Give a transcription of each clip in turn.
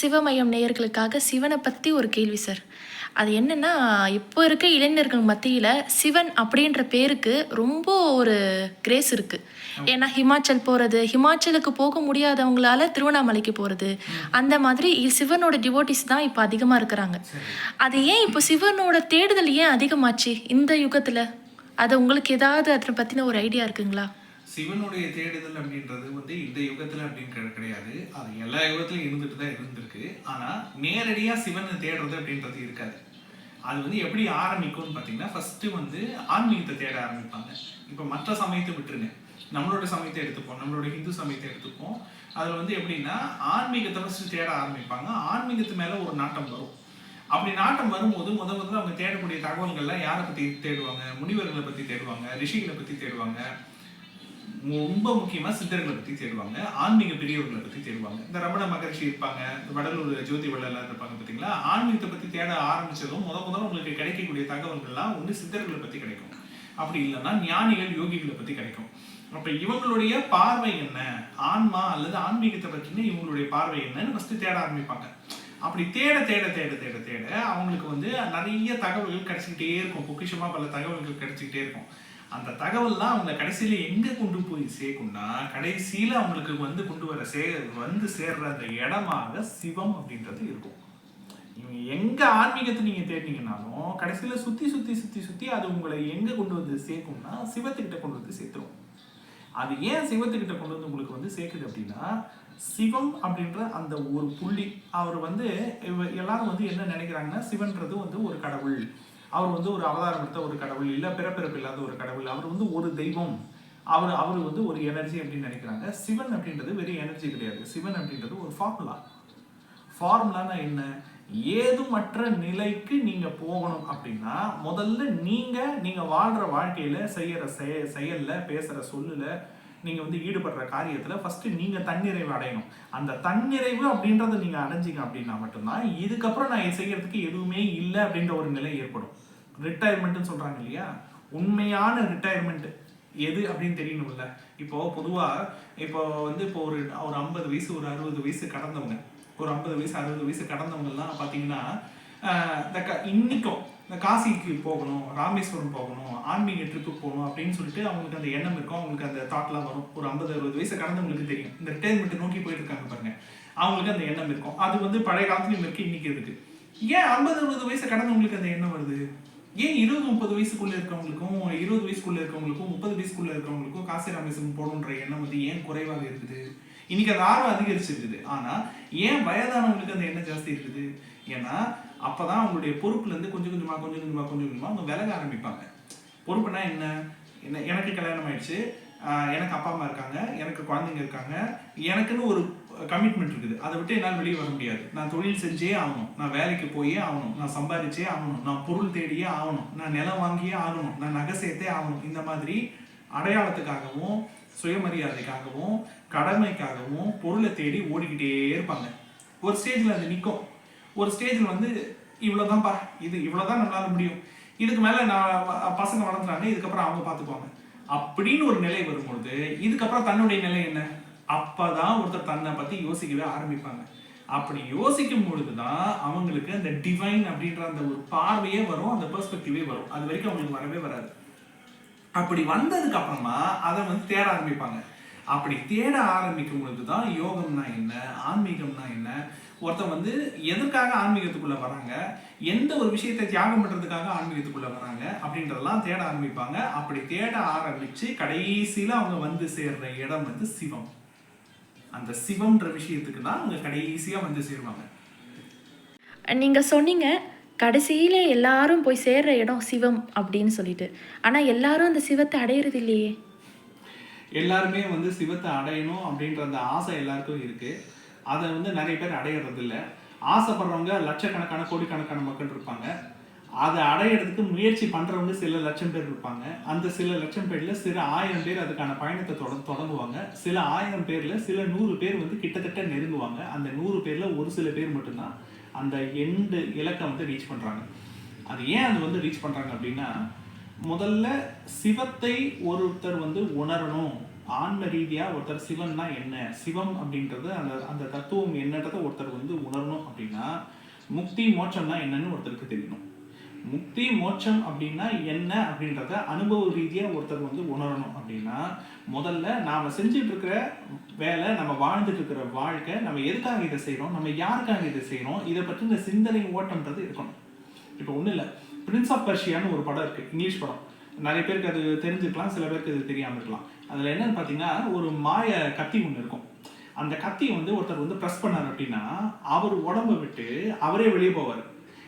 சிவமயம் நேயர்களுக்காக சிவனை பற்றி ஒரு கேள்வி சார் அது என்னன்னா இப்போ இருக்க இளைஞர்கள் மத்தியில் சிவன் அப்படின்ற பேருக்கு ரொம்ப ஒரு கிரேஸ் இருக்கு. ஏன்னா ஹிமாச்சல் போகிறது ஹிமாச்சலுக்கு போக முடியாதவங்களால திருவண்ணாமலைக்கு போகிறது அந்த மாதிரி சிவனோட டிவோட்டிஸ் தான் இப்போ அதிகமாக இருக்கிறாங்க. அது ஏன் இப்போ சிவனோட தேடுதல் ஏன் அதிகமாச்சு இந்த யுகத்தில்? அது உங்களுக்கு ஏதாவது அதை பற்றின ஒரு ஐடியா இருக்குங்களா? சிவனுடைய தேடுதல் அப்படின்றது வந்து இந்த யுகத்துல அப்படின்னு கிடையாது. அது எல்லா யுகத்திலும் இருந்துட்டு தான் இருந்திருக்கு. ஆனா நேரடியா சிவனை தேடுறது அப்படின்றது இருக்காது. அது வந்து எப்படி ஆரம்பிக்கும்னு பார்த்தீங்கன்னா ஃபர்ஸ்ட் வந்து ஆன்மீகத்தை தேட ஆரம்பிப்பாங்க. இப்போ மற்ற சமயத்தை விட்டுருங்க. நம்மளோட சமயத்தை எடுத்துப்போம். நம்மளோட ஹிந்து சமயத்தை எடுத்துப்போம். அதில் வந்து எப்படின்னா ஆன்மீகத்தை ஃபஸ்ட்டு தேட ஆரம்பிப்பாங்க. ஆன்மீகத்து மேலே ஒரு நாட்டம் வரும். அப்படி நாட்டம் வரும்போது முத முதல்ல அவங்க தேடக்கூடிய தகவல்கள்லாம் யாரை பற்றி தேடுவாங்க? முனிவர்களை பற்றி தேடுவாங்க? ரிஷிகளை பற்றி தேடுவாங்க? ரொம்ப முக்கியமா சித்தர்களை பத்தி தேடுவாங்க. ஆன்மீக பெரியவர்களை பத்தி தேடுவாங்க. இந்த ரமண மகர்ஷி இருப்பாங்க. வடலூர் ஜோதி வள்ளலார் இருப்பாங்க பாத்தீங்களா? ஆன்மீகத்தை பத்தி தேட ஆரம்பிச்சதும் முத முதல்ல உங்களுக்கு கிடைக்கக்கூடிய தகவல்கள்லாம் ஒன்று சித்தர்களை பத்தி கிடைக்கும். அப்படி இல்லைன்னா ஞானிகள் யோகிகளை பத்தி கிடைக்கும். அப்ப இவங்களுடைய பார்வை என்ன? ஆன்மா அல்லது ஆன்மீகத்தை பத்தின இவங்களுடைய பார்வை என்னன்னு ஃபர்ஸ்ட் தேட ஆரம்பிப்பாங்க. அப்படி தேட தேட தேட தேட தேட அவங்களுக்கு வந்து நிறைய தகவல்கள் கிடைச்சிக்கிட்டே இருக்கும். பொக்கிஷமா பல தகவல்கள் கிடைச்சிக்கிட்டே இருக்கும். அந்த தகவல்லாம் அவங்க கடைசியில எங்க கொண்டு போய் சேர்க்கும்னா கடைசியில அவங்களுக்கு வந்து கொண்டு வர சே வந்து சேர்ற அந்த இடமாக சிவம் அப்படின்றது இருக்கும். இவங்க எங்க ஆன்மீகத்தை நீங்க தேடினீங்கனாலும் கடைசியில சுத்தி சுத்தி சுத்தி சுத்தி அது உங்களை எங்க கொண்டு வந்து சேர்க்கும்னா சிவத்துக்கிட்ட கொண்டு வந்து சேர்த்துரும். அது ஏன் சிவத்துக்கிட்ட கொண்டு வந்து உங்களுக்கு வந்து சேர்க்குது அப்படின்னா சிவம் அப்படின்ற அந்த ஒரு புள்ளி அவர் வந்து எல்லாரும் வந்து என்ன நினைக்கிறாங்கன்னா சிவன்றது வந்து ஒரு கடவுள். அவர் வந்து ஒரு அவதாரம் எடுத்த ஒரு கடவுள் இல்லை பிறப்பிறப்பு இல்லாத ஒரு கடவுள். அவர் வந்து ஒரு தெய்வம். அவர் அவர் வந்து ஒரு எனர்ஜி அப்படின்னு நினைக்கிறாங்க. சிவன் அப்படின்றது வெறும் எனர்ஜி கிடையாது. சிவன் அப்படின்றது ஒரு ஃபார்முலா ஃபார்முலானா என்ன? ஏதுமற்ற நிலைக்கு நீங்க போகணும் அப்படின்னா முதல்ல நீங்க நீங்க வாழ்ற வாழ்க்கையில செய்யற செய செயல்ல பேசுற சொல்லுல நீங்க வந்து ஈடுபடுற காரியத்துல ஃபர்ஸ்ட் நீங்க தன்னிறைவு அடையணும். அந்த தன்னிறைவு அப்படின்றத நீங்க அடைஞ்சிங்க அப்படின்னா மட்டும்தான் இதுக்கப்புறம் நான் செய்யறதுக்கு எதுவுமே இல்லை அப்படின்ற ஒரு நிலை ஏற்படும். ரிட்டையர்மெண்ட்னு சொல்கிறாங்க இல்லையா? உண்மையான ரிட்டையர்மெண்ட் எது அப்படின்னு தெரியணும்ல. இப்போ பொதுவாக இப்போ வந்து இப்போ ஒரு ஒரு ஐம்பது வயசு ஒரு அறுபது வயசு கடந்தவங்க ஒரு ஐம்பது வயசு அறுபது வயசு கடந்தவங்கலாம் பார்த்தீங்கன்னா இந்த க இன்னைக்கும் இந்த காசிக்கு போகணும் ராமேஸ்வரம் போகணும் ஆன்மீக ட்ரிப்பு போகணும் அப்படின்னு சொல்லிட்டு அவங்களுக்கு அந்த எண்ணம் இருக்கும். அவங்களுக்கு அந்த தாட்லாம் வரும். ஒரு ஐம்பது அறுபது வயசு கடந்தவங்களுக்கு தெரியும். இந்த ரிட்டையர்மெண்ட் நோக்கி போயிருக்காங்க பாருங்க. அவங்களுக்கு அந்த எண்ணம் இருக்கும். அது வந்து பழைய காலத்துலயும் இருக்கு இன்னைக்கு இருக்கு. ஏன் ஐம்பது அறுபது வயசு கடந்தவங்களுக்கு அந்த எண்ணம் வருது? ஏன் இருபது முப்பது வயசுக்குள்ள இருக்கவங்களுக்கும் இருபது வயசுக்குள்ள இருக்கவங்களுக்கும் முப்பது வயசுக்குள்ள இருக்கவங்களுக்கும் காசி ராமேஸ்வரம் போகணுன்ற எண்ணம் வந்து ஏன் குறைவாக இருக்குது? இன்னைக்கு அது ஆர்வம் அதிகரிச்சிருக்குது. ஆனா ஏன் வயதானவங்களுக்கு அந்த எண்ணம் ஜாஸ்தி இருக்குது? ஏன்னா அப்பதான் அவங்களுடைய பொறுப்புல இருந்து கொஞ்சம் கொஞ்சமா கொஞ்சம் கொஞ்சமா கொஞ்சம் கொஞ்சமா அவங்க விலக ஆரம்பிப்பாங்க. பொறுப்புனா என்ன? என்ன எனக்கு கல்யாணம் ஆயிடுச்சு. எனக்கு அப்பா அம்மா இருக்காங்க எனக்கு குழந்தைங்க இருக்காங்க. எனக்குன்னு ஒரு கமிட்மெண்ட் இருக்குது. அதை விட்டு என்னால் வெளியே வர முடியாது. நான் தொழில் செஞ்சே ஆகணும். நான் வேலைக்கு போயே ஆகணும். நான் சம்பாதிச்சே ஆகணும். நான் பொருள் தேடியே ஆகணும். நான் நிலம் வாங்கியே ஆகணும். நான் நகை சேர்த்தே ஆகணும். இந்த மாதிரி அடையாளத்துக்காகவும் சுயமரியாதைக்காகவும் கடமைக்காகவும் பொருளை தேடி ஓடிக்கிட்டே இருப்பாங்க. ஒரு ஸ்டேஜில் அது நிற்கும் ஒரு ஸ்டேஜில் வந்து இவ்வளோதான்ப்பா இது இவ்வளோதான் நம்மளால முடியும். இதுக்கு மேலே நான் பசங்க வளர்ந்துறாங்க இதுக்கப்புறம் அவங்க பார்த்துக்குவாங்க அப்படின்னு ஒரு நிலை வரும்பொழுது இதுக்கப்புறம் தன்னுடைய நிலை என்ன? அப்பதான் ஒருத்தர் தன்னை பத்தி யோசிக்கவே ஆரம்பிப்பாங்க. அப்படி யோசிக்கும் பொழுதுதான் அவங்களுக்கு அந்த டிவைன் அப்படின்ற அந்த ஒரு பார்வையே வரும் அந்த பெர்ஸ்பெக்டிவே வரும். அது வரைக்கும் அவங்களுக்கு வரவே வராது. அப்படி வந்ததுக்கு அப்புறமா அதை வந்து தேட ஆரம்பிப்பாங்க. அப்படி தேட ஆரம்பிக்கும் பொழுதுதான் யோகம்னா என்ன ஆன்மீகம்னா என்ன? ஒருத்தன் வந்து எதற்காக ஆன்மீகத்துக்குள்ள வராங்க? எந்த ஒரு விஷயத்தை தியாகம் பண்றதுக்காக ஆன்மீகத்துக்குள்ள வராங்க? அப்படின்றதெல்லாம் தேட ஆரம்பிப்பாங்க. அப்படி தேட ஆரம்பிச்சு கடைசியில அவங்க வந்து சேர்ற இடம் வந்து சிவம். அந்த சிவம்ன்ற விஷயத்துக்கு தான் அவங்க கடைசியா வந்து சேருவாங்க. நீங்கள் சொன்னீங்க கடைசியில் எல்லாரும் போய் சேர்ற இடம் சிவம் அப்படின்னு சொல்லிட்டு. ஆனால் எல்லாரும் அந்த சிவத்தை அடையிறது இல்லையே. எல்லாருமே வந்து சிவத்தை அடையணும் அப்படின்ற அந்த ஆசை எல்லாருக்கும் இருக்கு. அதை வந்து நிறைய பேர் அடையிறது இல்ல ஆசைப்படுறவங்க லட்சக்கணக்கான கோடிக்கணக்கான மக்கள் இருப்பாங்க. அதை அடையிறதுக்கு முயற்சி பண்ணுறவங்க சில லட்சம் பேர் இருப்பாங்க. அந்த சில லட்சம் பேரில் சில ஆயிரம் பேர் அதுக்கான பயணத்தை தொட தொடங்குவாங்க. சில ஆயிரம் பேரில் சில நூறு பேர் வந்து கிட்டத்தட்ட நெருங்குவாங்க. அந்த நூறு பேரில் ஒரு சில பேர் மட்டும்தான் அந்த எண்டு இலக்கை வந்து ரீச் பண்ணுறாங்க அது ஏன் அது வந்து ரீச் பண்ணுறாங்க அப்படின்னா முதல்ல சிவத்தை ஒருத்தர் வந்து உணரணும். ஆன்ம ரீதியாக ஒருத்தர் சிவன்னா என்ன? சிவம் அப்படின்றது அந்த அந்த தத்துவம் என்னன்றதை ஒருத்தர் வந்து உணரணும் அப்படின்னா முக்தி மோட்சம்னா என்னன்னு ஒருத்தருக்கு தெரியணும். முக்தி மோட்சம் அப்படின்னா என்ன அப்படின்றத அனுபவ ரீதியாக ஒருத்தர் வந்து உணரணும் அப்படின்னா முதல்ல நாம் செஞ்சுட்டு இருக்கிற வேலை நம்ம வாழ்ந்துட்டு இருக்கிற வாழ்க்கை நம்ம எதுக்காக இதை செய்கிறோம் நம்ம யாருக்காக இதை செய்கிறோம் இதை பற்றின சிந்தனை ஓட்டம்ன்றது இருக்கணும். இப்போ ஒன்றும் இல்லை. பிரின்ஸ் ஆஃப் பர்ஷியான்னு ஒரு படம் இருக்குது இங்கிலீஷ் படம். நிறைய பேருக்கு அது தெரிஞ்சுக்கலாம் சில பேருக்கு அது தெரியாமல் இருக்கலாம். அதில் என்னன்னு பார்த்தீங்கன்னா ஒரு மாய கத்தி ஒன்று இருக்கும். அந்த கத்தி வந்து ஒருத்தர் வந்து ப்ரெஸ் பண்ணார் அப்படின்னா அவர் உடம்ப விட்டு அவரே வெளியே போவார்.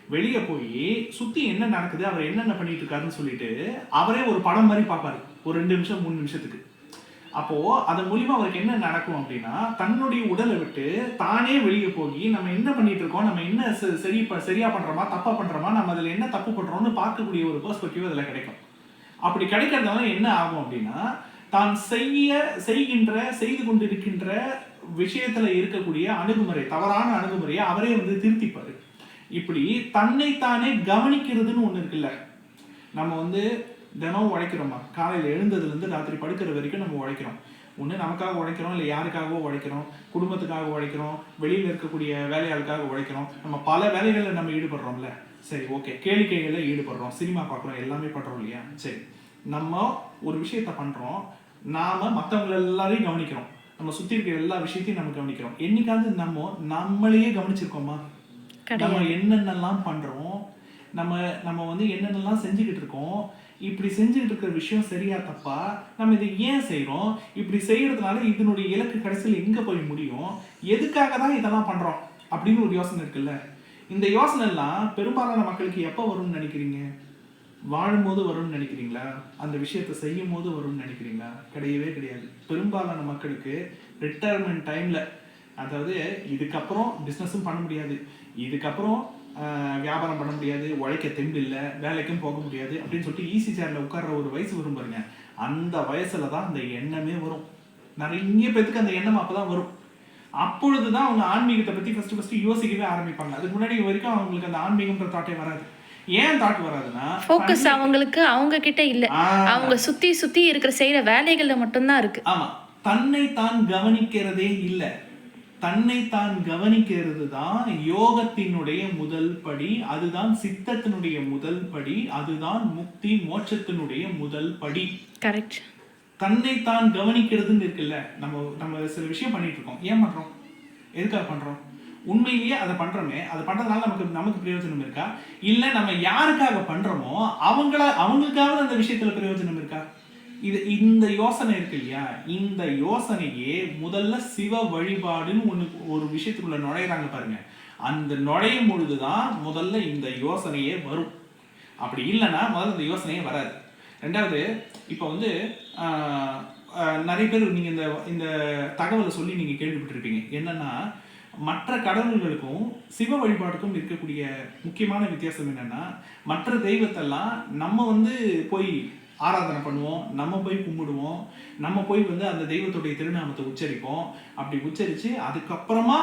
வெளியே போய் சுத்தி என்ன நடக்குது அவர் என்னென்ன பண்ணிட்டு இருக்காருன்னு சொல்லிட்டு அவரே ஒரு படம் மாதிரி பார்ப்பாரு. ஒரு ரெண்டு நிமிஷம் மூணு நிமிஷத்துக்கு. அப்போ அதன் மூலியமா அவருக்கு என்ன நடக்கும் அப்படின்னா தன்னுடைய உடலை விட்டு தானே வெளியே போய் நம்ம என்ன பண்ணிட்டு இருக்கோம் நம்ம என்ன சரி ப- சரியா பண்றோமா தப்பா பண்றோமா நம்ம அதுல என்ன தப்பு பண்றோம்னு பார்க்கக்கூடிய ஒரு பெர்ஸ்பெக்டிவ் அதுல கிடைக்கும். அப்படி கிடைக்கிறதுனால என்ன ஆகும் அப்படின்னா தான் செய்ய செய்கின்ற செய்து கொண்டிருக்கின்ற விஷயத்துல இருக்கக்கூடிய அணுகுமுறை தவறான அணுகுமுறையை அவரே வந்து திருத்திப்பாரு. இப்படி தன்னைத்தானே கவனிக்கிறதுன்னு ஒன்று இருக்குல்ல. நம்ம வந்து தினம் உழைக்கிறோமா? காலையில் எழுந்ததுலேருந்து ராத்திரி படுக்கிற வரைக்கும் நம்ம உழைக்கிறோம். ஒன்று நமக்காக உழைக்கிறோம் இல்லை யாருக்காகவோ உழைக்கிறோம் குடும்பத்துக்காக உழைக்கிறோம் வெளியில் இருக்கக்கூடிய வேலையாளுக்காக உழைக்கிறோம். நம்ம பல வேலைகளில் நம்ம ஈடுபடுறோம்ல. சரி ஓகே. கேளிக்கைகளில் ஈடுபடுறோம். சினிமா பார்க்குறோம் எல்லாமே பண்ணுறோம் இல்லையா? சரி. நம்ம ஒரு விஷயத்த பண்ணுறோம் நாம் மற்றவங்கள எல்லாரையும் கவனிக்கிறோம். நம்ம சுற்றி இருக்கிற எல்லா விஷயத்தையும் நம்ம கவனிக்கிறோம். என்னைக்காவது நம்ம நம்மளையே கவனிச்சிருக்கோமா? நம்ம என்னென்னலாம் பண்றோம் நம்ம நம்ம வந்து என்னென்னலாம் செஞ்சுக்கிட்டு இருக்கோம் இப்படி செஞ்சுக்கிட்டு இருக்கிற விஷயம் சரியா தப்பா நம்ம இதை ஏன் செய்றோம்? இப்படி செய்யறதுனால இதனுடைய இலக்கு கடைசியில் எங்க போய் முடியும்? எதுக்காக தான் இதெல்லாம் பண்றோம்? அப்படின்னு ஒரு யோசனை இருக்குல்ல. இந்த யோசனை எல்லாம் பெரும்பாலான மக்களுக்கு எப்போ வரும்னு நினைக்கிறீங்க? வாழும்போது வரும்னு நினைக்கிறீங்களா? அந்த விஷயத்தை செய்யும் போது வரும்னு நினைக்கிறீங்களா? கிடையவே கிடையாது. பெரும்பாலான மக்களுக்கு ரிட்டையர்மெண்ட் டைம்ல அதாவது இதுக்கப்புறம் பிஸ்னஸும் பண்ண முடியாது. இதுக்கப்புறம் வியாபாரம் பண்ண முடியாது உழைக்க தெம்பு இல்லை வேலைக்கும் போக முடியாது அப்படின்னு சொல்லிட்டு ஈஸி சேர்ல உட்கார்ற ஒரு வயசு வரும் பாருங்க. அந்த வயசுல தான் அந்த எண்ணமே வரும். நிறைய பேத்துக்கு அந்த எண்ணம் அப்பதான் வரும். அப்பொழுதுதான் அவங்க ஆன்மீகத்தை பத்தி ஃபர்ஸ்ட் ஃபர்ஸ்ட் யோசிக்கவே ஆரம்பிப்பாங்க. அதுக்கு முன்னாடி வரைக்கும் அவங்களுக்கு அந்த ஆன்மீகம்ன்ற தாட்டே வராது. ஏன் தாட் வராதுன்னா ஃபோக்கஸ் அவங்களுக்கு அவங்க கிட்ட இல்ல. அவங்க சுத்தி சுத்தி இருக்கிற செய்யற வேலைகள்ல மட்டும்தான் இருக்கு. ஆமா. தன்னை தான் கவனிக்கிறதே இல்ல. தன்னை தான் கவனிக்கிறது தான் யோகத்தினுடைய முதல் படி அதுதான் சித்தத்தினுடைய முதல் படி அதுதான் முக்தி மோட்சத்தினுடைய முதல் படி. கரெக்ட் தன்னை தான் கவனிக்கிறதுன்னு இருக்குல்ல நம்ம நம்ம சில விஷயம் பண்ணிட்டு இருக்கோம். ஏன் பண்றோம்? எதுக்காக பண்றோம்? உண்மையிலேயே அதை பண்றோமே. அதை பண்றதுனால நமக்கு நமக்கு பிரயோஜனம் இருக்கா? இல்ல நம்ம யாருக்காக பண்றோமோ அவங்கள அவங்களுக்காவது அந்த விஷயத்துல பிரயோஜனம் இருக்கா? இது இந்த யோசனை இருக்கு இல்லையா? இந்த யோசனையே முதல்ல சிவ வழிபாடுன்னு ஒன்று ஒரு விஷயத்துக்குள்ள நுழையிறாங்க பாருங்க. அந்த நுழையும் பொழுது தான் முதல்ல இந்த யோசனையே வரும். அப்படி இல்லைன்னா முதல்ல இந்த யோசனையே வராது. ரெண்டாவது இப்போ வந்து நிறைய பேர் நீங்கள் இந்த இந்த தகவலை சொல்லி நீங்கள் கேள்விப்பட்டிருப்பீங்க. என்னன்னா மற்ற கடவுள்களுக்கும் சிவ வழிபாடுக்கும் இருக்கக்கூடிய முக்கியமான வித்தியாசம் என்னன்னா மற்ற தெய்வத்தெல்லாம் நம்ம வந்து போய் ஆராதனை பண்ணுவோம் நம்ம போய் கும்பிடுவோம் நம்ம போய் வந்து அந்த தெய்வத்துடைய திருநாமத்தை உச்சரிப்போம். அப்படி உச்சரித்து அதுக்கப்புறமா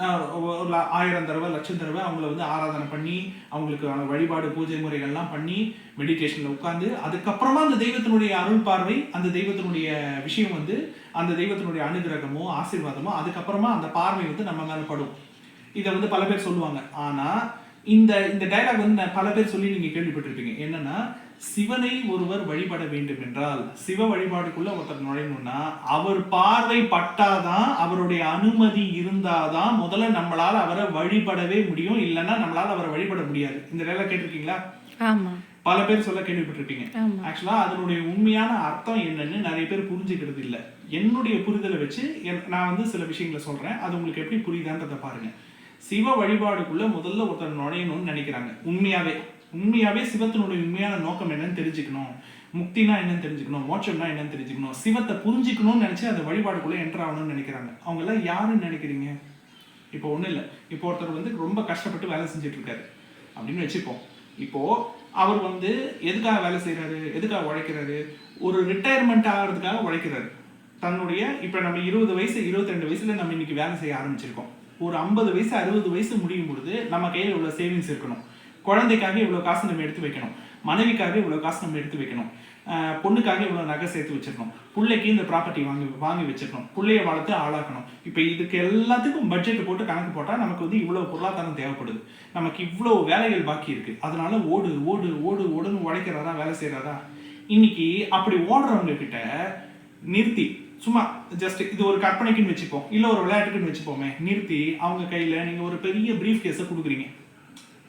நான் ஒரு ஆயிரம் தடவை லட்சம் தடவை அவங்கள வந்து ஆராதனை பண்ணி அவங்களுக்கு வழிபாடு பூஜை முறைகள்லாம் பண்ணி மெடிடேஷனில் உட்காந்து அதுக்கப்புறமா அந்த தெய்வத்தினுடைய அருள் பார்வை அந்த தெய்வத்தினுடைய விஷயம் வந்து அந்த தெய்வத்தினுடைய அனுகிரகமோ ஆசீர்வாதமோ அதுக்கப்புறமா அந்த பார்வை வந்து நம்ம மேலே படும். இதை வந்து பல பேர் சொல்லுவாங்க. ஆனால் இந்த இந்த டைலாக் வந்து நான் பல பேர் சொல்லி நீங்கள் கேள்விப்பட்டிருப்பீங்க. என்னன்னா சிவனை ஒருவர் வழிபட வேண்டும் என்றால் சிவ வழிபாடுக்குள்ள ஒருத்தர் நுழையணும்னா அவர் பார்வை பட்டாதான் அவருடைய அனுமதி இருந்தாதான் முதல்ல நம்மளால அவரை வழிபடவே முடியும். இல்லைன்னா நம்மளால அவரை வழிபட முடியாது. இந்த டயலாக் கேட்டிருக்கீங்களா? பல பேர் சொல்ல கேள்விப்பட்டிருப்பீங்க. ஆக்சுவலா அதனுடைய உண்மையான அர்த்தம் என்னன்னு நிறைய பேர் புரிஞ்சுக்கிறது இல்ல என்னுடைய புரிதலை வச்சு நான் வந்து சில விஷயங்களை சொல்றேன். அது உங்களுக்கு எப்படி புரியுதான்றதை பாருங்க. சிவ வழிபாடுக்குள்ள முதல்ல ஒருத்தர் நுழையணும்னு நினைக்கிறாங்க. உண்மையாவே. உண்மையாகவே சிவத்தினுடைய உண்மையான நோக்கம் என்னன்னு தெரிஞ்சுக்கணும். முக்தினா என்னன்னு தெரிஞ்சுக்கணும். மோட்சம்னா என்னன்னு தெரிஞ்சுக்கணும். சிவத்தை புரிஞ்சுக்கணும்னு நினச்சி அந்த வழிபாடுக்குள்ளே என்டர் ஆகணும்னு நினைக்கிறாங்க. அவங்க எல்லாம் யாருன்னு நினைக்கிறீங்க? இப்போ ஒன்றும் இல்லை. இப்போ ஒருத்தர் வந்து ரொம்ப கஷ்டப்பட்டு வேலை செஞ்சுட்டு இருக்காரு அப்படின்னு வச்சுப்போம். இப்போ அவர் வந்து எதுக்காக வேலை செய்கிறாரு எதுக்காக உழைக்கிறாரு? ஒரு ரிட்டையர்மெண்ட் ஆகிறதுக்காக உழைக்கிறாரு. தன்னுடைய இப்போ நம்ம இருபது வயசு இருபத்தி ரெண்டு வயசுல நம்ம இன்னைக்கு வேலை செய்ய ஆரம்பிச்சிருக்கோம். ஒரு ஐம்பது வயசு அறுபது வயசு முடியும் பொழுது நம்ம கையில் உள்ள சேவிங்ஸ் இருக்கணும். குழந்தைக்காக இவ்வளோ காசு நம்ம எடுத்து வைக்கணும். மனைவிக்காக இவ்வளோ காசு நம்ம எடுத்து வைக்கணும். பொண்ணுக்காக இவ்வளோ நகை சேர்த்து வச்சிருக்கணும். பிள்ளைக்கு இந்த ப்ராப்பர்ட்டி வாங்கி வாங்கி வச்சிருக்கணும். பிள்ளைய வளர்த்து ஆளாக்கணும். இப்போ இதுக்கு எல்லாத்துக்கும் பட்ஜெட் போட்டு கணக்கு போட்டால் நமக்கு வந்து இவ்வளோ பொருளாதாரம் தேவைப்படுது. நமக்கு இவ்வளோ வேலைகள் பாக்கி இருக்குது அதனால ஓடு ஓடு ஓடு ஓடுன்னு உழைக்கிறதா வேலை செய்யறதா? இன்னைக்கு அப்படி ஓடுறவங்க கிட்ட நிறுத்தி சும்மா ஜஸ்ட் இது ஒரு கற்பனைக்குன்னு வச்சுப்போம். இல்லை ஒரு விளையாட்டுக்குன்னு வச்சுப்போமே. நிறுத்தி அவங்க கையில் நீங்கள் ஒரு பெரிய ப்ரீஃப் கேஸை கொடுக்குறீங்க.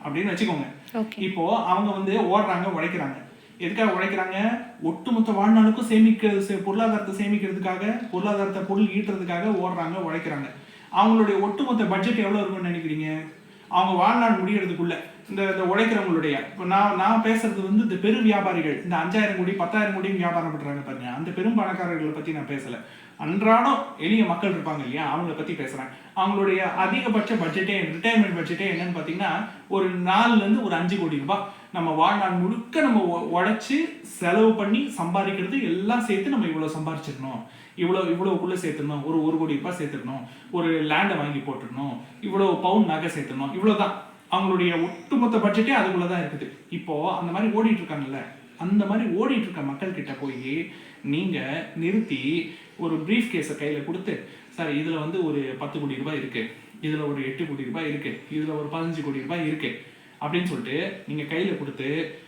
அப்படின்னு வச்சுக்கோங்க. இப்போ அவங்க வந்து ஓடுறாங்க உழைக்கிறாங்க. எதுக்காக உழைக்கிறாங்க? ஒட்டுமொத்த வாழ்நாளுக்கும் சேமிக்க சே- பொருளாதாரத்தை சேமிக்கிறதுக்காக பொருளாதாரத்தை பொருள் ஈட்டுறதுக்காக ஓடுறாங்க உழைக்கிறாங்க. அவங்களுடைய ஒட்டுமொத்த பட்ஜெட் எவ்வளவு இருக்கும்னு நினைக்கிறீங்க? அவங்க வாழ்நாள் முடியறதுக்குள்ள. இந்த இந்த உழைக்கிறவங்களுடைய இப்போ நான் நான் பேசுறது வந்து இந்த பெரு வியாபாரிகள் இந்த அஞ்சாயிரம் கோடி பத்தாயிரம் கோடி வியாபாரம் பண்றாங்க பாருங்க. அந்த பெரும் பணக்காரர்களை பத்தி நான் பேசல. அன்றாடம் எளிய மக்கள் இருப்பாங்க இல்லையா? அவங்கள பத்தி பேசுறேன். அவங்களுடைய அதிகபட்ச பட்ஜெட்டே ரிட்டையர்மெண்ட் பட்ஜெட்டே என்னன்னு பாத்தீங்கன்னா ஒரு நாலுலேருந்து ஒரு அஞ்சு கோடி ரூபாய். நம்ம வாழ்நாள் முழுக்க நம்ம உழைச்சி செலவு பண்ணி சம்பாதிக்கிறது எல்லாம் சேர்த்து நம்ம இவ்வளவு சம்பாதிச்சிடணும். இவ்வளவு இவ்வளவுக்குள்ள சேர்த்துடணும். ஒரு ஒரு கோடி ரூபாய் சேர்த்துடணும். ஒரு லேண்டை வாங்கி போட்டுடணும். இவ்வளவு பவுன் நகை சேர்த்துடணும். இவ்வளவுதான். அவங்களுடைய ஒட்டுமொத்த பட்ஜெட்டே அதுக்குள்ளதான் இருக்குது. இப்போ அந்த மாதிரி ஓடிட்டு இருக்காங்கல்ல அந்த மாதிரி ஓடிட்டு இருக்க மக்கள் கிட்ட போய் நீங்க நிறுத்தி ஒரு ப்ரீஃப் கேஸை கையில கொடுத்து சார் இதுல வந்து ஒரு பத்து கோடி ரூபாய் இருக்கு இதுல ஒரு எட்டு கோடி ரூபாய் இருக்கு இதுல ஒரு பதினஞ்சு கோடி ரூபாய் இருக்கு அப்படின்னு சொல்லிட்டு நீங்க கையில கொடுத்து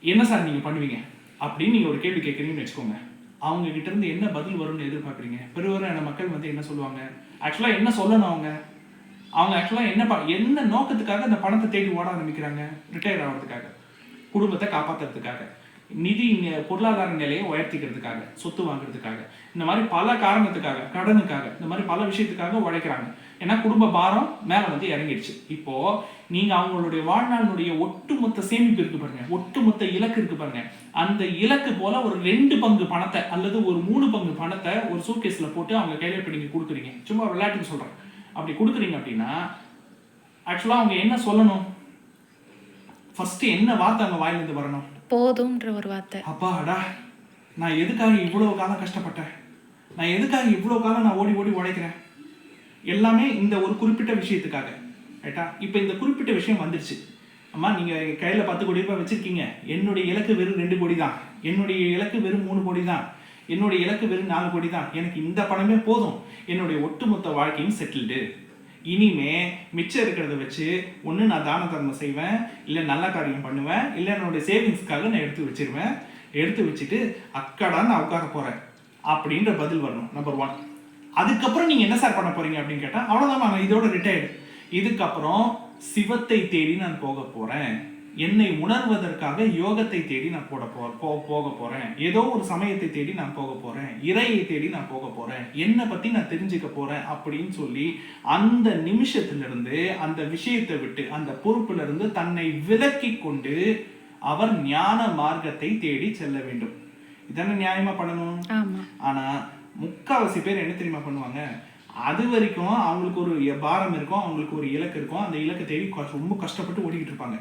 என்ன சார் நீங்க பண்ணுவீங்க? அப்படின்னு நீங்க ஒரு கேள்வி கேட்குறீங்கன்னு வச்சுக்கோங்க. அவங்க கிட்ட இருந்து என்ன பதில் வரும்னு எதிர்பார்க்குறீங்க? பெருவரான மக்கள் வந்து என்ன சொல்லுவாங்க? ஆக்சுவலா என்ன சொல்லணும் அவங்க? அவங்க ஆக்சுவலாக என்ன ப- என்ன நோக்கத்துக்காக அந்த பணத்தை தேடி ஓட ஆரம்பிக்கிறாங்க? ரிட்டையர் ஆகிறதுக்காக குடும்பத்தை காப்பாத்துறதுக்காக. நிதி பொருளாதார நிலையை உயர்த்திக்கிறதுக்காக. சொத்து வாங்குறதுக்காக. இந்த மாதிரி பல காரணத்துக்காக கடனுக்காக இந்த மாதிரி பல விஷயத்துக்காக உழைக்கிறாங்க. ஏன்னா குடும்ப பாரம் மேலே வந்து இறங்கிடுச்சு. இப்போ நீங்க அவங்களுடைய வாழ்நாளுடைய ஒட்டுமொத்த சேமிப்பு இருக்கு பாருங்க. ஒட்டுமொத்த இலக்கு இருக்கு பாருங்க. அந்த இலக்கு போல ஒரு ரெண்டு பங்கு பணத்தை அல்லது ஒரு மூணு பங்கு பணத்தை ஒரு சூட்கேஸ்ல போட்டு அவங்க கையில இப்ப நீங்க கொடுக்குறீங்க. சும்மா விளையாட்டுக்கு சொல்றேன். அப்படி கொடுக்குறீங்க அப்படின்னா ஆக்சுவலா அவங்க என்ன சொல்லணும்? ஃபர்ஸ்ட் என்ன வார்த்தை அவங்க வாயிலிருந்து வரணும்? போதும்ன்ற ஒரு வார்த்தை. அப்பாடா நான் எதுக்காக இவ்வளவு காலம் கஷ்டப்பட்டேன்? நான் எதுக்காக இவ்வளவு காலம் நான் ஓடி ஓடி உழைக்கிறேன்? எல்லாமே இந்த ஒரு குறிப்பிட்ட விஷயத்துக்காக. ரைட்டா இப்போ இந்த குறிப்பிட்ட விஷயம் வந்துருச்சு. அம்மா நீங்க கையில பத்து கோடி ரூபாய் வச்சிருக்கீங்க. என்னுடைய இலக்கு வெறும் ரெண்டு கோடி தான் என்னுடைய இலக்கு வெறும் மூணு கோடி தான் என்னுடைய இலக்கு வெறும் நாலு கோடி தான். எனக்கு இந்த பணமே போதும். என்னுடைய ஒட்டுமொத்த வாழ்க்கையும் செட்டில்டு இனிமே மிச்சம் இருக்கிறத வச்சு ஒன்று நான் தான தர்மம் செய்வேன் இல்லை நல்ல காரியம் பண்ணுவேன் இல்லை என்னுடைய சேவிங்ஸ்க்காக நான் எடுத்து வச்சிருவேன். எடுத்து வச்சுட்டு அக்கடா நான் உட்கார போகிறேன் அப்படின்ற பதில் வரணும் நம்பர் ஒன் அதுக்கப்புறம் நீங்கள் என்ன சார் பண்ண போறீங்க அப்படின்னு கேட்டால் அவ்வளோதான் நான் இதோட ரிட்டையர்டு இதுக்கப்புறம் சிவத்தை தேடி நான் போக போகிறேன் என்னை உணர்வதற்காக யோகத்தை தேடி நான் போட போ போக போறேன். ஏதோ ஒரு சமயத்தை தேடி நான் போக போறேன். இறையை தேடி நான் போக போறேன். என்னை பத்தி நான் தெரிஞ்சுக்க போறேன் அப்படின்னு சொல்லி அந்த நிமிஷத்துல இருந்து அந்த விஷயத்தை விட்டு அந்த பொறுப்புல இருந்து தன்னை விலக்கி கொண்டு அவர் ஞான மார்க்கத்தை தேடி செல்ல வேண்டும். இதானே நியாயமா பண்ணணும்? ஆமா. ஆனா முக்காவாசி பேர் என்ன தெரியுமா பண்ணுவாங்க? அது வரைக்கும் அவங்களுக்கு ஒரு பாரம் இருக்கும் அவங்களுக்கு ஒரு இலக்கு இருக்கும். அந்த இலக்கை தேடி ரொம்ப கஷ்டப்பட்டு ஓடிக்கிட்டு இருப்பாங்க.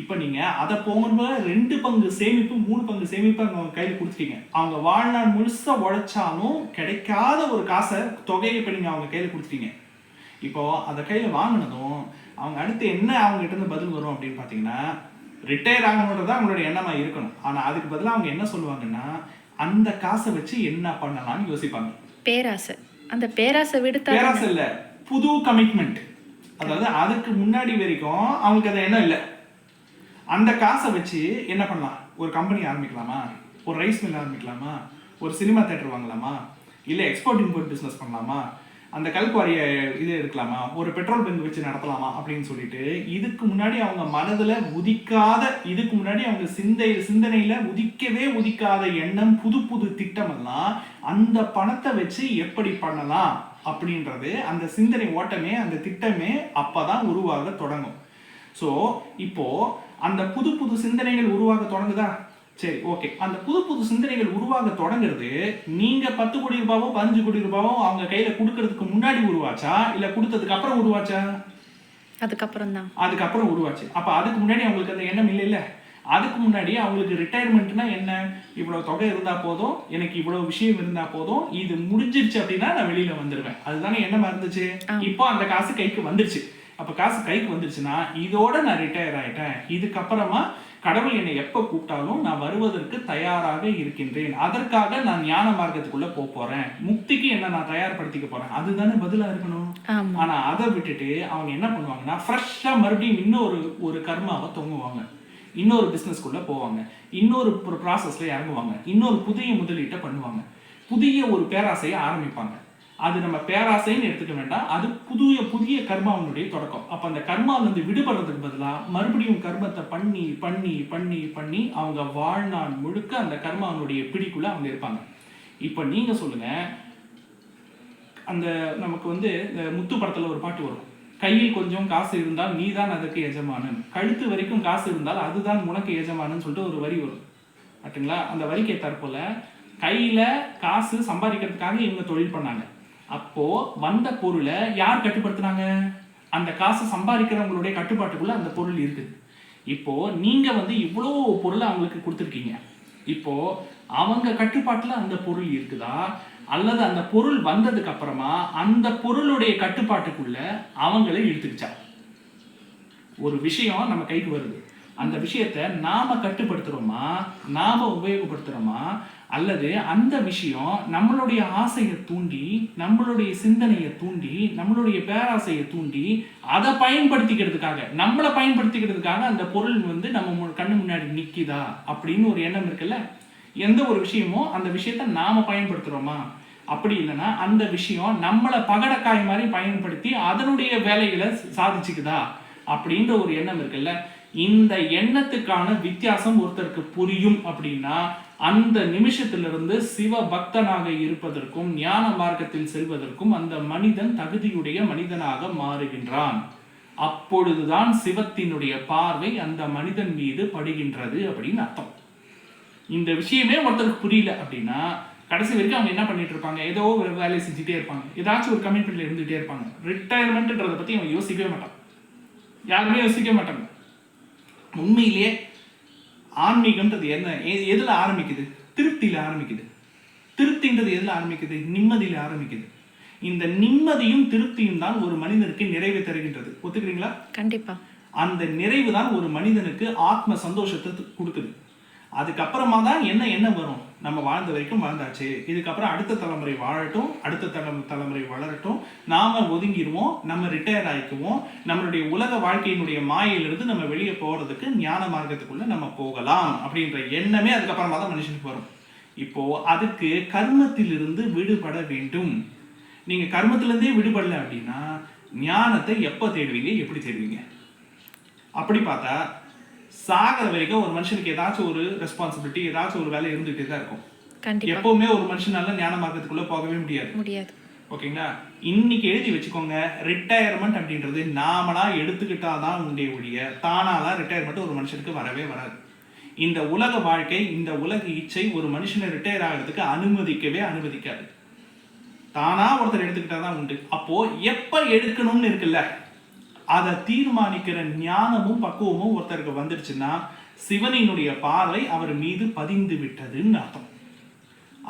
இப்போ நீங்க அதை போகும்போது ரெண்டு பங்கு சேமிப்பு மூணு பங்கு சேமிப்பு அவங்க கையில கொடுத்துட்டீங்க. அவங்க வாழ்நாள் முழுசா உழைச்சாலும் கிடைக்காத ஒரு காசை தொகையை இப்போ நீங்க அவங்க கையில கொடுத்துட்டீங்க. இப்போ அதை கையில வாங்கினதும் அவங்க அடுத்து என்ன அவங்க கிட்ட இருந்து பதில் வரும் அப்படின்னு பாத்தீங்கன்னா ரிட்டையர் ஆகணுன்றது அவங்களோட எண்ணமா இருக்கணும். ஆனா அதுக்கு பதிலா அவங்க என்ன சொல்லுவாங்கன்னா அந்த காசை வச்சு என்ன பண்ணலாம்னு யோசிப்பாங்க. பேராசை. அந்த பேராசை விடுத்தா பேராசை இல்ல புது கமிட்மெண்ட் அதாவது அதுக்கு முன்னாடி வரைக்கும் அவங்களுக்கு அது எண்ணம் இல்லை. அந்த காசை வச்சு என்ன பண்ணலாம்? ஒரு கம்பெனி ஆரம்பிக்கலாமா? ஒரு ரைஸ் மில் ஆரம்பிக்கலாமா? ஒரு சினிமா தேட்டர் வாங்கலாமா? இல்லை எக்ஸ்போர்ட் இம்போர்ட் பிஸ்னஸ் பண்ணலாமா? அந்த கல்குவாரிய இது எடுக்கலாமா? ஒரு பெட்ரோல் பங்க் வச்சு நடத்தலாமா? அப்படின்னு சொல்லிட்டு இதுக்கு முன்னாடி அவங்க மனதில் உதிக்காத இதுக்கு முன்னாடி அவங்க சிந்தை சிந்தனையில் உதிக்கவே உதிக்காத எண்ணம் புது புது திட்டமெல்லாம் அந்த பணத்தை வச்சு எப்படி பண்ணலாம் அப்படின்றது அந்த சிந்தனை ஓட்டமே அந்த திட்டமே அப்போ தான் உருவாக தொடங்கும். ஸோ இப்போது அந்த புது புது சிந்தனைகள் உருவாக தொடங்குதா? சரி ஓகே அந்த புது புது சிந்தனைகள் உருவாக தொடங்குறது நீங்க பத்து கோடி ரூபாவோ பதினஞ்சு கோடி ரூபாவோ அவங்க கையில கொடுக்கறதுக்கு முன்னாடி உருவாச்சா? இல்ல கொடுத்ததுக்கு அப்புறம் உருவாச்சா? அதுக்கப்புறம் தான் அதுக்கப்புறம் உருவாச்சு. அப்ப அதுக்கு முன்னாடி அவங்களுக்கு அந்த எண்ணம் இல்லை இல்ல அதுக்கு முன்னாடி அவங்களுக்கு ரிட்டையர்மெண்ட்னா என்ன? இவ்வளவு தொகை இருந்தா போதும் எனக்கு இவ்வளவு விஷயம் இருந்தா போதும் இது முடிஞ்சிருச்சு அப்படின்னா நான் வெளியில வந்துருவேன். அதுதானே எண்ணமா இருந்துச்சு? இப்போ அந்த காசு கைக்கு வந்துருச்சு. அப்ப காசு கைக்கு வந்துருச்சுன்னா இதோட நான் ரிட்டையர் ஆயிட்டேன். இதுக்கப்புறமா கடவுள் என்னை எப்ப கூப்பிட்டாலும் நான் வருவதற்கு தயாராக இருக்கின்றேன். அதற்காக நான் ஞான மார்க்கத்துக்குள்ள போக போறேன். முக்திக்கு என்ன நான் தயார்படுத்திக்க போறேன்? அதுதானே பதிலா இருக்கணும். ஆமா. ஆனா அதை விட்டுட்டு அவங்க என்ன பண்ணுவாங்கன்னா ஃப்ரெஷ்ஷா மறுபடியும் இன்னொரு ஒரு கர்மாவை தொங்குவாங்க இன்னொரு பிசினஸ்க்குள்ள போவாங்க. இன்னொரு ப்ராசஸ்ல இறங்குவாங்க. இன்னொரு புதிய முதலீட்டை பண்ணுவாங்க. புதிய ஒரு பேராசையை ஆரம்பிப்பாங்க. அது நம்ம பேராசைன்னு எடுத்துக்க வேண்டாம். அது புதிய புதிய கர்மாவனுடைய தொடக்கம். அப்ப அந்த கர்மாவிலிருந்து விடுபடுறதுக்கு பதிலாக மறுபடியும் கர்மத்தை பண்ணி பண்ணி பண்ணி பண்ணி அவங்க வாழ்நாள் முழுக்க அந்த கர்மாவனுடைய பிடிக்குள்ள அவங்க இருப்பாங்க. இப்ப நீங்க சொல்லுங்க அந்த நமக்கு வந்து இந்த முத்து படத்துல ஒரு பாட்டு வரும். கையில் கொஞ்சம் காசு இருந்தால் நீதான் அதற்கு எஜமானன். கழுத்து வரைக்கும் காசு இருந்தால் அதுதான் உனக்கு எஜமானன் சொல்லிட்டு ஒரு வரி வரும். கரெக்ட்டுங்களா அந்த வரிக்கு தற்போல கையில காசு சம்பாதிக்கிறதுக்காக இவங்க தொழில் பண்ணாங்க. அப்போ வந்த பொருளை யார் கட்டுப்படுத்துனாங்க? அந்த காசை சம்பாதிக்கிறவங்களுடைய கட்டுப்பாட்டுக்குள்ள அந்த பொருள் இருக்குது. இப்போ நீங்க வந்து இவ்வளோ பொருளை அவங்களுக்கு கொடுத்துருக்கீங்க. இப்போ அவங்க கட்டுப்பாட்டுல அந்த பொருள் இருக்குதா? அல்லது அந்த பொருள் வந்ததுக்கு அப்புறமா அந்த பொருளுடைய கட்டுப்பாட்டுக்குள்ள அவங்கள இழுத்துக்கிச்சா? ஒரு விஷயம் நம்ம கைக்கு வருது. அந்த விஷயத்த நாம கட்டுப்படுத்துறோமா? நாம உபயோகப்படுத்துறோமா? அல்லது அந்த விஷயம் நம்மளுடைய ஆசையை தூண்டி நம்மளுடைய சிந்தனையை தூண்டி நம்மளுடைய பேராசையை தூண்டி அதை பயன்படுத்திக்கிறதுக்காக நம்மளை பயன்படுத்திக்கிறதுக்காக அந்த பொருள் வந்து நம்ம கண்ணு முன்னாடி நிற்கிதா அப்படின்னு ஒரு எண்ணம் இருக்குல்ல? எந்த ஒரு விஷயமோ அந்த விஷயத்த நாம பயன்படுத்துகிறோமா அப்படி இல்லைன்னா அந்த விஷயம் நம்மளை பகடக்காய் மாதிரி பயன்படுத்தி அதனுடைய வேலைகளை சாதிச்சுக்குதா அப்படின்ற ஒரு எண்ணம் இருக்குல்ல? இந்த எண்ணத்துக்கான வித்தியாசம் ஒருத்தருக்கு புரியும் அப்படின்னா அந்த நிமிஷத்திலிருந்து சிவ பக்தனாக இருப்பதற்கும் ஞான மார்க்கத்தில் செல்வதற்கும் அந்த மனிதன் தகுதியுடைய மனிதனாக மாறுகின்றான். அப்பொழுதுதான் சிவத்தினுடைய பார்வை அந்த மனிதன் மீது படுகின்றது அப்படின்னு அர்த்தம். இந்த விஷயமே ஒருத்தருக்கு புரியல அப்படின்னா கடைசி வரைக்கும் அவங்க என்ன பண்ணிட்டு இருப்பாங்க? ஏதோ ஒரு வேலையை செஞ்சுட்டே இருப்பாங்க. ஏதாச்சும் ஒரு கமிட்மெண்ட்ல இருந்துகிட்டே இருப்பாங்க. ரிட்டையர்மெண்ட்ன்றதை பத்தி அவங்க யோசிக்கவே மாட்டாங்க யாருமே யோசிக்க மாட்டாங்க. உண்மையிலேயே ஆன்மீகம்ன்றது என்ன? எதுல ஆரம்பிக்குது? திருப்தியில ஆரம்பிக்குது. திருப்தின்றது எதுல ஆரம்பிக்குது? நிம்மதியில ஆரம்பிக்குது. இந்த நிம்மதியும் திருப்தியும் தான் ஒரு மனிதனுக்கு நிறைவை தருகின்றது. ஒத்துக்கிறீங்களா? கண்டிப்பா. அந்த நிறைவு தான் ஒரு மனிதனுக்கு ஆத்ம சந்தோஷத்தை கொடுக்குது. அதுக்கப்புறமா தான் என்ன என்ன வரும்? நம்ம வாழ்ந்த வரைக்கும் வாழ்ந்தாச்சு. இதுக்கப்புறம் அடுத்த தலைமுறை வாழட்டும் அடுத்த தலை தலைமுறை வளரட்டும். நாம ஒதுங்கிடுவோம் நம்ம ரிட்டையர் ஆயிக்குவோம். நம்மளுடைய உலக வாழ்க்கையினுடைய மாயிலிருந்து நம்ம வெளியே போகிறதுக்கு ஞான மார்க்கத்துக்குள்ளே நம்ம போகலாம் அப்படின்ற எண்ணமே அதுக்கப்புறமா தான் மனுஷனுக்கு வரும். இப்போது அதுக்கு கர்மத்திலிருந்து விடுபட வேண்டும். நீங்கள் கர்மத்திலேருந்தே விடுபடல அப்படின்னா ஞானத்தை எப்போ தேடுவீங்க? எப்படி தேடுவீங்க? அப்படி பார்த்தா சாகிற வரைக்கும் ஒரு மனுஷனுக்கு ஏதாச்சும் ஒரு ரெஸ்பான்சிபிலிட்டி ஏதாச்சும் ஒரு வேலை இருந்துகிட்டே தான் இருக்கும். எப்பவுமே ஒரு மனுஷனால ஞான மார்க்கத்துக்குள்ள போகவே முடியாது. முடியாது. ஓகேங்களா? இன்னைக்கு எழுதி வச்சுக்கோங்க ரிட்டையர்மெண்ட் அப்படின்றது நாமளா எடுத்துக்கிட்டாதான் உண்டே ஒழிய தானாலாம் ரிட்டையர்மெண்ட் ஒரு மனுஷனுக்கு வரவே வராது. இந்த உலக வாழ்க்கை இந்த உலக இச்சை ஒரு மனுஷனை ரிட்டையர் ஆகிறதுக்கு அனுமதிக்கவே அனுமதிக்காது. தானா ஒருத்தர் எடுத்துக்கிட்டாதான் உண்டு. அப்போ எப்ப எடுக்கணும்னு இருக்குல்ல? அதை தீர்மானிக்கிற ஞானமும் பக்குவமும் ஒருத்தருக்கு வந்துடுச்சுன்னா சிவனினுடைய பார்வை அவர் மீது பதிந்து விட்டதுன்னு அர்த்தம்.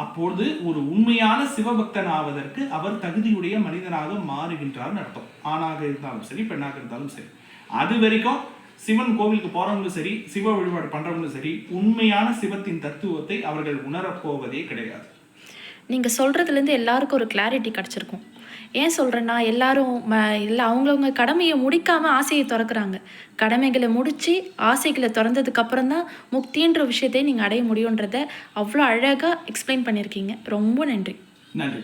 அப்பொழுது ஒரு உண்மையான சிவபக்தன் ஆவதற்கு அவர் தகுதியுடைய மனிதனாக மாறுகின்றார்னு அர்த்தம். ஆணாக இருந்தாலும் சரி பெண்ணாக இருந்தாலும் சரி. அது வரைக்கும் சிவன் கோவிலுக்கு போறவங்களும் சரி சிவ வழிபாடு பண்றவங்களும் சரி உண்மையான சிவத்தின் தத்துவத்தை அவர்கள் உணரப்போவதே கிடையாது. நீங்க சொல்றதுல இருந்து எல்லாருக்கும் ஒரு கிளாரிட்டி கிடைச்சிருக்கும். ஏன் சொல்கிறேன்னா எல்லாரும் ம இல்லை அவங்கவுங்க கடமையை முடிக்காமல் ஆசையை திறக்கிறாங்க. கடமைகளை முடித்து ஆசைகளை திறந்ததுக்கப்புறம் தான் முக்தின்ற விஷயத்தையும் நீங்கள் அடைய முடியுன்றதை அவ்வளோ அழகாக எக்ஸ்பிளைன் பண்ணியிருக்கீங்க. ரொம்ப நன்றி. நன்றி